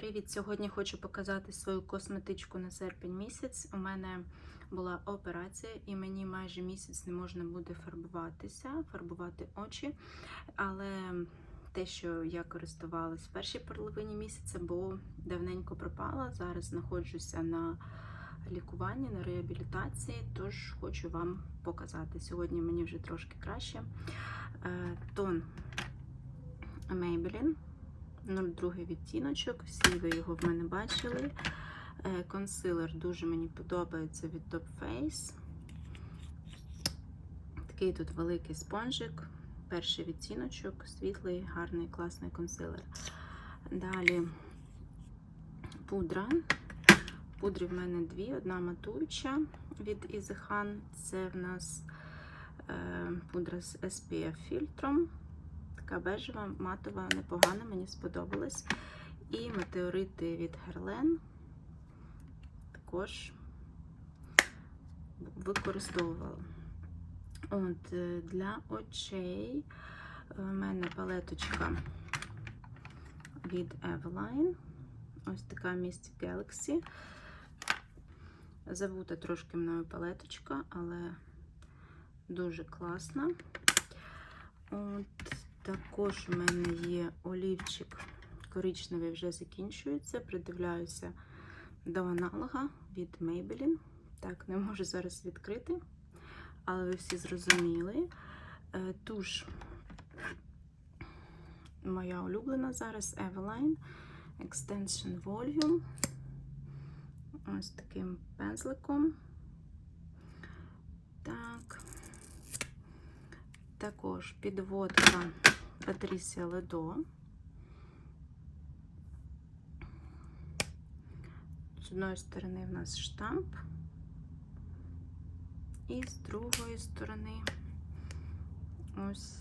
Привіт! Сьогодні хочу показати свою косметичку на серпень місяць. У мене була операція, і мені майже місяць не можна буде фарбуватися, фарбувати очі. Але те, що я користувалась в першій половині місяця, бо давненько пропала. Зараз знаходжуся на лікуванні, на реабілітації, тож хочу вам показати. Сьогодні мені вже трошки краще. Е, Тон Maybelline. 02 відтіночок, всі ви його в мене бачили. Е, Консилер дуже мені подобається від Top Face. Такий тут великий спонжик. Перший відтіночок, світлий, гарний, класний консилер. Далі пудра. Пудри в мене дві, одна матуюча від Izihan. Це в нас е, пудра з SPF фільтром. Така бежева, матова, непогана, мені сподобалась. І метеорити від Guerlain також використовувала. От, е, Для очей в мене палеточка від Eveline. Ось така Mystic Galaxy. Забута трошки мною палеточка, але дуже класна. От, також у мене є олівчик коричневий, вже закінчується. Придивляюся до аналога від Maybelline. Так, не можу зараз відкрити, але ви всі зрозуміли. Е, Туш моя улюблена зараз Eveline Extension Volume. Ось таким пензликом. Так. Також підводка Патрісія Ледо. З одної сторони в нас штамп, і з другої сторони ось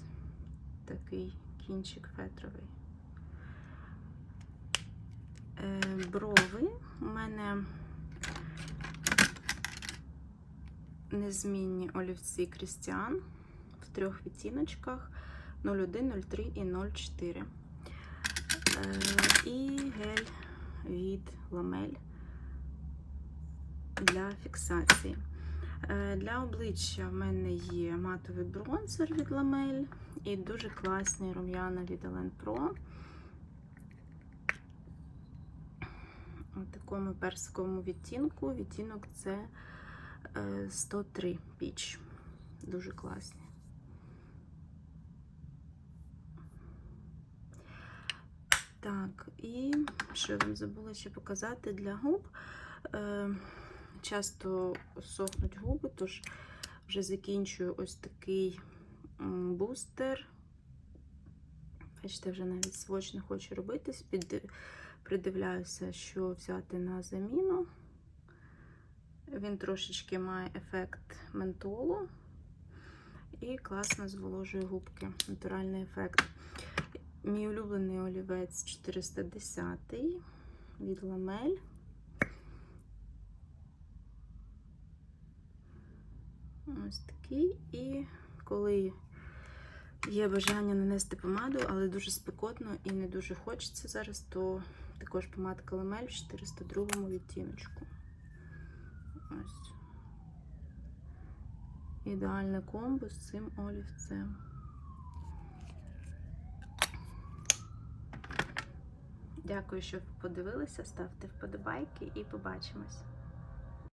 такий кінчик фетровий. Е, Брови у мене незмінні олівці Крістіан в трьох відтіночках 01, 03 і 04. Е, І гель від ламель для фіксації. Е, Для обличчя в мене є матовий бронзер від ламель і дуже класний рум'яна від Elen Pro. У такому персиковому відтінку. Відтінок це 103 піч. Дуже класні. І що я вам забула ще показати для губ. Е, часто сохнуть губи, тож вже закінчую ось такий бустер. Бачите, вже навіть сводч не хочу робити. Під... Придивляюся, що взяти на заміну. Він трошечки має ефект ментолу і класно зволожує губки. Натуральний ефект. Мій улюблений олівець 410 від ламель. Ось такий. І коли є бажання нанести помаду, але дуже спекотно і не дуже хочеться зараз, то також помадка ламель в 402 відтіночку. Ось. Ідеальне комбо з цим олівцем. Дякую, що подивилися. Ставте вподобайки і побачимось.